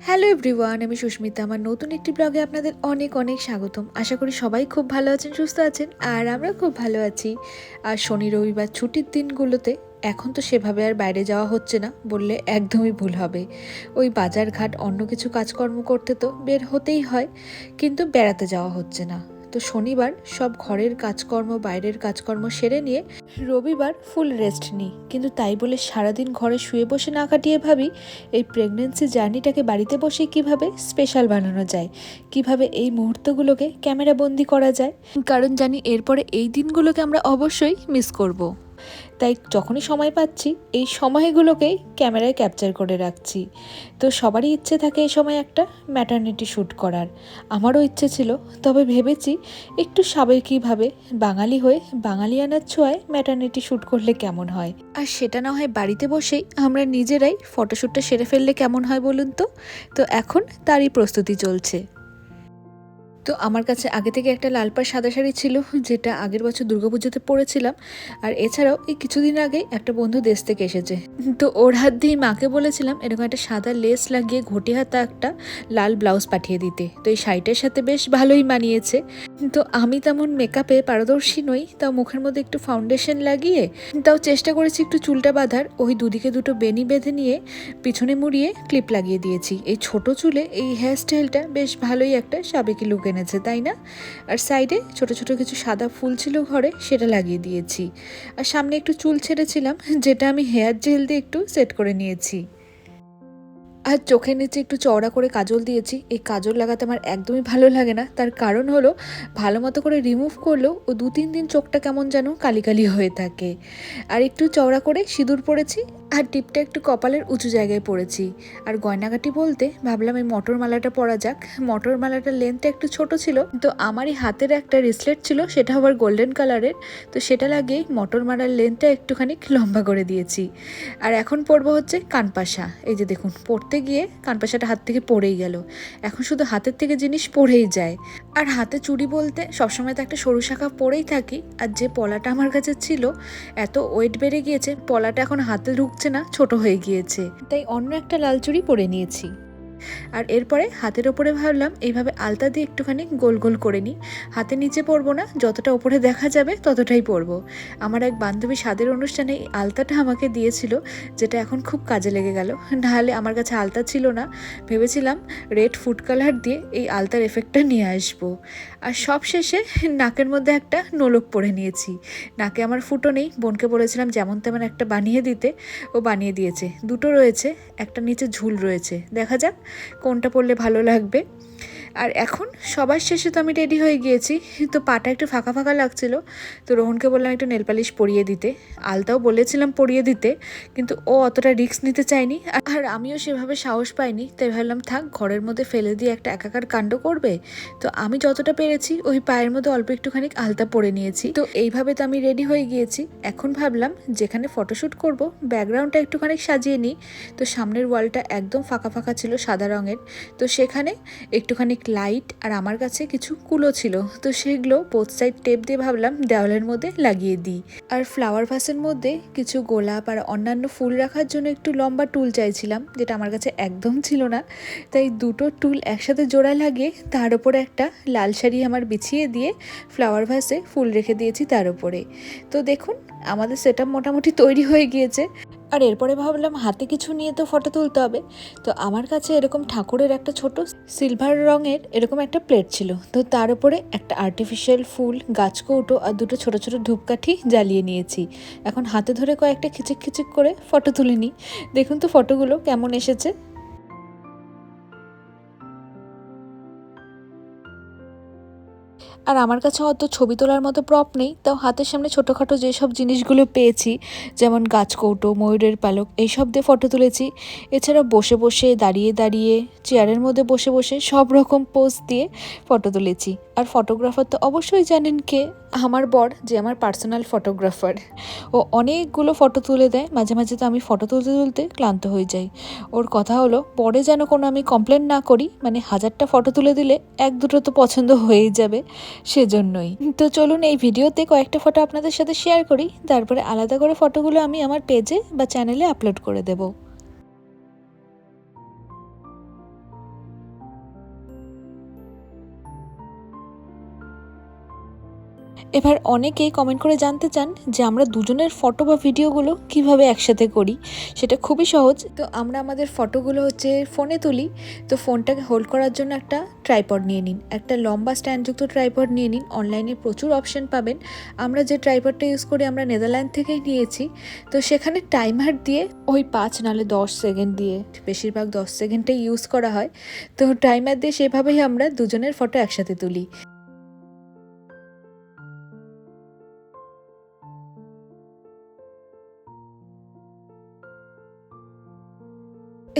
Hello everyone, আমি সুস্মিতা। আমার নতুন একটি ব্লগে আপনাদের অনেক অনেক স্বাগতম। আশা করি সবাই খুব ভালো আছেন, সুস্থ আছেন, আর আমরা খুব ভালো আছি। আর শনি, রবিবার ছুটির দিনগুলোতে এখন তো সেভাবে আর বাইরে যাওয়া হচ্ছে না বললে একদমই ভুল হবে। ওই বাজার ঘাট, অন্য কিছু কাজকর্ম করতে তো বের হতেই হয়, কিন্তু বেড়াতে যাওয়া হচ্ছে না। তো শনিবার সব ঘরের কাজকর্ম, বাইরের কাজকর্ম সেরে নিয়ে রবিবার ফুল রেস্ট নিই। কিন্তু তাই বলে সারাদিন ঘরে শুয়ে বসে না কাটিয়ে ভাবি, এই প্রেগনেন্সি জার্নিটাকে বাড়িতে বসে কীভাবে স্পেশাল বানানো যায়? কীভাবে এই মুহূর্তগুলোকে ক্যামেরা বন্দি করা যায়? কারণ জানি এরপরে এই দিনগুলোকে আমরা অবশ্যই মিস করব। তাই যখনই সময় পাচ্ছি, এই সময়গুলোকেই ক্যামেরায় ক্যাপচার করে রাখছি। তো সবারই ইচ্ছে থাকে এই সময় একটা ম্যাটার্নিটি শ্যুট করার। আমারও ইচ্ছে ছিল, তবে ভেবেছি একটু সাবেকিভাবে বাঙালি হয়ে বাঙালিয়ানার ছোঁয়ায় ম্যাটার্নিটি শ্যুট করলে কেমন হয়? আর সেটা না হয় বাড়িতে বসেই আমরা নিজেরাই ফটোশ্যুটটা সেরে ফেললে কেমন হয় বলুন তো? তো এখন তারই প্রস্তুতি চলছে। তো আমার কাছে আগে থেকে একটা লাল পাড় সাদা শাড়ি ছিল, যেটা আগের বছর দুর্গাপুজোতে পরেছিলাম। আর এছাড়াও এই কিছুদিন আগে একটা বন্ধু দেশ থেকে এসেছে। তো ওর হাত দিয়ে মাকে বলেছিলাম এরকম একটা সাদা লেস লাগিয়ে ঘটি হাতা একটা লাল ব্লাউজ পাঠিয়ে দিতে। তো এই শাড়িটার সাথে বেশ ভালোই মানিয়েছে। তো আমি তেমন মেকআপে পারদর্শী নই, তাও মুখের মধ্যে একটু ফাউন্ডেশন লাগিয়ে, তাও চেষ্টা করেছি একটু চুলটা বাঁধার। ওই দুদিকে দুটো বেনি বেঁধে নিয়ে পিছনে মুড়িয়ে ক্লিপ লাগিয়ে দিয়েছি। এই ছোট চুলে এই হেয়ার স্টাইলটা বেশ ভালোই একটা সাবেকি লুক এনেছে, তাই না? আর সাইডে ছোট ছোট কিছু সাদা ফুল ছিল ঘরে, সেটা লাগিয়ে দিয়েছি। আর সামনে একটু চুল ছেড়েছিলাম, যেটা আমি হেয়ার জেল দিয়ে একটু সেট করে নিয়েছি। আর চোখের নিচে একটু চওড়া করে কাজল দিয়েছি। এই কাজল লাগাতে আমার একদমই ভালো লাগে না। তার কারণ হলো, ভালো মতো করে রিমুভ করলেও ও দু তিন দিন চোখটা কেমন যেন কালি কালি হয়ে থাকে। আর একটু চওড়া করে সিঁদুর পরেছি আর টিপটা একটু কপালের উঁচু জায়গায় পড়েছি আর গয়নাগাটি বলতে ভাবলাম এই মটর মালাটা পরা যাক। মটর মালাটার লেন্থটা একটু ছোট ছিল তো আমারই হাতের একটা রিসলেট ছিল, সেটা আবার গোল্ডেন কালারের তো সেটা লাগিয়ে মটর মালার লেন্থটা একটুখানি লম্বা করে দিয়েছি। আর এখন পরবো হচ্ছে কানপাশা। এই যে দেখুন পড়তে গিয়ে কানপাশাটা হাত থেকে পড়েই গেল। এখন শুধু হাতের থেকে জিনিস পড়েই যায়। আর হাতে চুড়ি বলতে সবসময় তো একটা সরু শাখা পরেই থাকি। আর যে পলাটা আমার কাছে ছিল, এত ওয়েট বেড়ে গিয়েছে, পলাটা এখন হাতে ঢুকছে না, ছোট হয়ে গিয়েছে। তাই অন্য একটা লাল চুড়ি পরে নিয়েছি। আর এরপরে হাতের ওপরে ভাবলাম, এইভাবে আলতা দিয়ে একটুখানি গোল গোল করে নিই। হাতে নিচে পরবো না, যতটা ওপরে দেখা যাবে ততটাই পরবো আমার এক বান্ধবী স্বাদের অনুষ্ঠানে এই আলতাটা আমাকে দিয়েছিল, যেটা এখন খুব কাজে লেগে গেল। নাহলে আমার কাছে আলতা ছিল না। ভেবেছিলাম রেড ফুড কালার দিয়ে এই আলতার এফেক্টটা নিয়ে আসব। আর সব শেষে নাকের মধ্যে একটা নোলক পরে নিয়েছি। নাকে আমার ফুটো নেই, বোনকে বলেছিলাম যেমন তেমন একটা বানিয়ে দিতে। ও বানিয়ে দিয়েছে। দুটো রয়েছে, একটা নিচে ঝুল রয়েছে। দেখা যাক কোনটা পড়লে ভালো লাগবে? আর এখন সবার শেষে তো আমি রেডি হয়ে গিয়েছি। তো পাটা একটু ফাঁকা ফাঁকা লাগছিল। তো রোহনকে বললাম একটু নেল পালিশ পরিয়ে দিতে। আলতাও বলেছিলাম পরিয়ে দিতে, কিন্তু ও অতটা রিস্ক নিতে চায়নি। আর আমিও সেভাবে সাহস পাইনি, তাই ভাবলাম থাক, ঘরের মধ্যে ফেলে দিয়ে একটা একাকার কাণ্ড করবে। তো আমি যতটা পেরেছি, ওই পায়ের মধ্যে অল্প একটুখানি আলতা পরে নিয়েছি। তো এইভাবে তো আমি রেডি হয়ে গিয়েছি। এখন ভাবলাম যেখানে ফটোশ্যুট করব ব্যাকগ্রাউন্ডটা একটুখানি সাজিয়ে নিই। তো সামনের ওয়ালটা একদম ফাঁকা ফাঁকা ছিল সাদা রঙের। তো সেখানে একটুখানি লাইট আর আমার কাছে কিছু কুলো ছিল, তো সেগুলো বোথ সাইড টেপ দিয়ে ভাবলাম দেওয়ালের মধ্যে লাগিয়ে দিই। আর ফ্লাওয়ার ভাসের মধ্যে কিছু গোলাপ আর অন্যান্য ফুল রাখার জন্য একটু লম্বা টুল চাইছিলাম, যেটা আমার কাছে একদম ছিল না। তাই দুটো টুল একসাথে জোড়া লাগিয়ে তার উপরে একটা লাল শাড়ি আমার বিছিয়ে দিয়ে ফ্লাওয়ার ভাসে ফুল রেখে দিয়েছি তার উপরে। তো দেখুন, আমাদের সেটা মোটামুটি তৈরি হয়ে গিয়েছে। আর এরপরে ভাবলাম হাতে কিছু নিয়ে তো ফটো তুলতে হবে। তো আমার কাছে এরকম ঠাকুরের একটা ছোট সিলভার রঙের এরকম একটা প্লেট ছিল। তো তার উপরে একটা আর্টিফিশিয়াল ফুল, গাছ কৌটো আর দুটো ছোট ছোট ধূপকাঠি জ্বালিয়ে নিয়েছি। এখন হাতে ধরে কয়েকটা খিচিক খিচিক করে ফটো তুলে নিই দেখুন তো ফটোগুলো কেমন এসেছে। আর আমার কাছে অত ছবি তোলার মতো প্রপ নেই, তাও হাতের সামনে ছোটোখাটো যেসব জিনিসগুলো পেয়েছি, যেমন গাছ কৌটো ময়ূরের পালক, এইসব দিয়ে ফটো তুলেছি। এছাড়া বসে বসে, দাঁড়িয়ে দাঁড়িয়ে চেয়ারের মধ্যে বসে বসে সব রকম পোজ দিয়ে ফটো তুলেছি। আর ফটোগ্রাফার তো অবশ্যই জানেন কে? আমার বর, যে আমার পার্সোনাল ফটোগ্রাফার ও অনেকগুলো ফটো তুলে দেয়, মাঝে মাঝে তো আমি ফটো তুলতে তুলতে ক্লান্ত হয়ে যাই। ওর কথা হলো, পরে যেন কোনো আমি কমপ্লেন না করি মানে হাজারটা ফটো তুলে দিলে এক দুটো তো পছন্দ হয়েই যাবে। সেজন্যই। তো চলুন এই ভিডিওতে কয়েকটা ফটো আপনাদের সাথে শেয়ার করি, তারপরে আলাদা করে ফটোগুলো আমি আমার পেজে বা চ্যানেলে আপলোড করে দেবো। এবার অনেকেই কমেন্ট করে জানতে চান যে আমরা দুজনের ফটো বা ভিডিওগুলো কীভাবে একসাথে করি। সেটা খুবই সহজ। তো আমরা আমাদের ফটোগুলো হচ্ছে ফোনে তুলি। তো ফোনটাকে হোল্ড করার জন্য একটা ট্রাইপড নিয়ে নিন। একটা লম্বা স্ট্যান্ডযুক্ত ট্রাইপড নিয়ে নিন। অনলাইনে প্রচুর অপশন পাবেন। আমরা যে ট্রাইপডটা ইউজ করি আমরা নেদারল্যান্ড থেকেই নিয়েছি। তো সেখানে টাইমার দিয়ে ওই পাঁচ নালে দশ সেকেন্ড দিয়ে বেশিরভাগ দশ সেকেন্ডটাই ইউজ করা হয়। তো টাইমার দিয়ে সেভাবেই আমরা দুজনের ফটো একসাথে তুলি।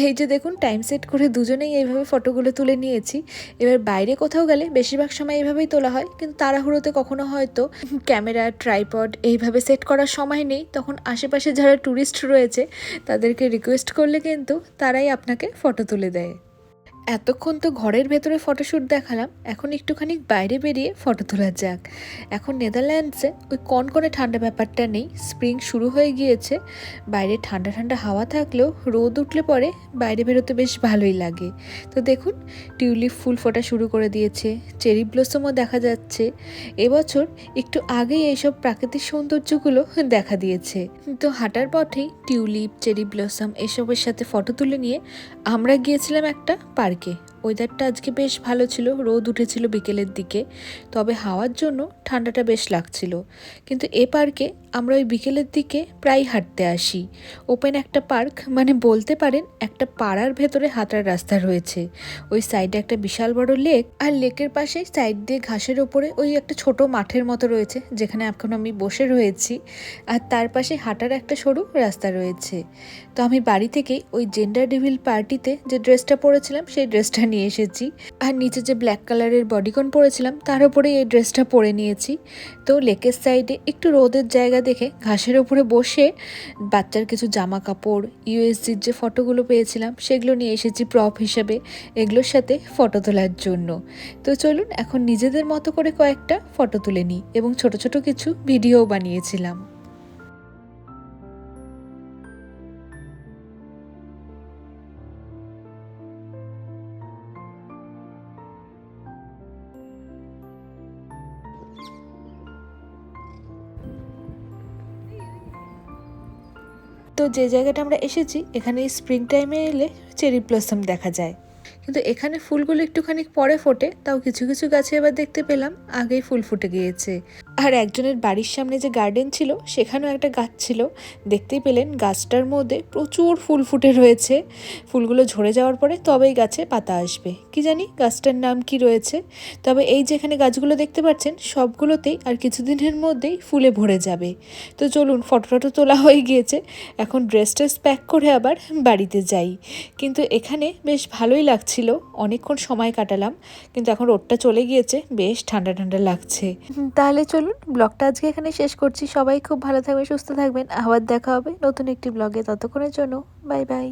এই যে দেখুন টাইম সেট করে দুজনেই এইভাবে ফটোগুলো তুলে নিয়েছি। এবার বাইরে কোথাও গেলে বেশিরভাগ সময় এইভাবেই তোলা হয়, কিন্তু তাড়াহুড়োতে কখনো হয়তো ক্যামেরা ট্রাইপড এইভাবে সেট করার সময় নেই। তখন আশেপাশে যারা ট্যুরিস্ট রয়েছে, তাদেরকে রিকোয়েস্ট করলে কিন্তু তারাই আপনাকে ফটো তুলে দেয়। এতক্ষণ তো ঘরের ভেতরে ফটোশ্যুট দেখালাম, এখন একটুখানি বাইরে বেরিয়ে ফটো তোলা যাক। এখন নেদারল্যান্ডসে ওই কনকনে ঠান্ডা ব্যাপারটা নেই স্প্রিং শুরু হয়ে গিয়েছে, বাইরে ঠান্ডা ঠান্ডা হাওয়া থাকলেও রোদ উঠলে পরে বাইরে বেরোতে বেশ ভালোই লাগে। তো দেখুন, টিউলিপ ফুল ফোটা শুরু করে দিয়েছে, চেরি ব্লসমও দেখা যাচ্ছে, এবছর একটু আগেই এইসব প্রাকৃতিক সৌন্দর্যগুলো দেখা দিয়েছে। তো হাঁটার পথেই টিউলিপ, চেরি ব্লসম এসবের সাথে ফটো তুলে নিয়ে আমরা গিয়েছিলাম একটা পার্কে aqui. ওয়েদারটা আজকে বেশ ভালো ছিল, রোদ উঠেছিল বিকেলের দিকে, তবে হাওয়ার জন্য ঠান্ডাটা বেশ লাগছিল। কিন্তু এ পার্কে আমরা ওই বিকেলের দিকে প্রায় হাঁটতে আসি। ওপেন একটা পার্ক মানে বলতে পারেন একটা পাড়ার ভেতরে হাঁটার রাস্তা রয়েছে। ওই সাইডে একটা বিশাল বড় লেক আর লেকের পাশে সাইড দিয়ে ঘাসের ওপরে ওই একটা ছোট মাঠের মতো রয়েছে, যেখানে এখন আমি বসে রয়েছি, আর তার পাশে হাঁটার একটা সরু রাস্তা রয়েছে। তো আমি বাড়ি থেকে ওই জেন্ডার ডিভিল পার্টিতে যে ড্রেসটা পরেছিলাম, সেই ড্রেসটা নিয়ে এসেছি। আর নিচে যে ব্ল্যাক কালারের বডিকন পরেছিলাম, তার উপরে এই ড্রেসটা পরে নিয়েছি। তো লেকের সাইডে একটু রোদের জায়গা দেখে ঘাসের ওপরে বসে বাচ্চার কিছু জামা কাপড় ইউএসজির যে ফটোগুলো পেয়েছিলাম, সেগুলো নিয়ে এসেছি প্রপ হিসেবে। এগুলোর সাথে ফটো তোলার জন্য। তো চলুন এখন নিজেদের মতো করে কয়েকটা ফটো তুলে নিই এবং ছোট ছোট কিছু ভিডিও বানিয়েছিলাম। তো যে জায়গাটা আমরা এসেছি, এখানে স্প্রিং টাইমে এলে চেরি ব্লসম দেখা যায়। কিন্তু এখানে ফুলগুলো একটুখানি পরে ফোটে, তাও কিছু কিছু গাছে এবার দেখতে পেলাম, আগেই ফুল ফুটে গিয়েছে। আর একজনের বাড়ির সামনে যে গার্ডেন ছিল, সেখানেও একটা গাছ ছিল। দেখতেই পেলেন গাছটার মধ্যে প্রচুর ফুল ফুটে রয়েছে। ফুলগুলো ঝরে যাওয়ার পরে তবেই গাছে পাতা আসবে। কি জানি গাছটার নাম কি রয়েছে। তবে এই যেখানে গাছগুলো দেখতে পাচ্ছেন, সবগুলোতেই আর কিছুদিনের মধ্যেই ফুলে ভরে যাবে। তো চলুন ফটো টটো তোলা হয়ে গিয়েছে। এখন ড্রেস ট্রেস প্যাক করে আবার বাড়িতে যাই। কিন্তু এখানে বেশ ভালোই লাগছিল। অনেকক্ষণ সময় কাটালাম। কিন্তু এখন রোদটা চলে গিয়েছে। বেশ ঠান্ডা ঠান্ডা লাগছে। তাহলে চলুন ব্লগটা আজকে এখানে শেষ করছি। সবাই খুব ভালো থাকবেন, সুস্থ থাকবেন। আবার দেখা হবে নতুন একটি ব্লগে। ততক্ষণের জন্য, বাই বাই।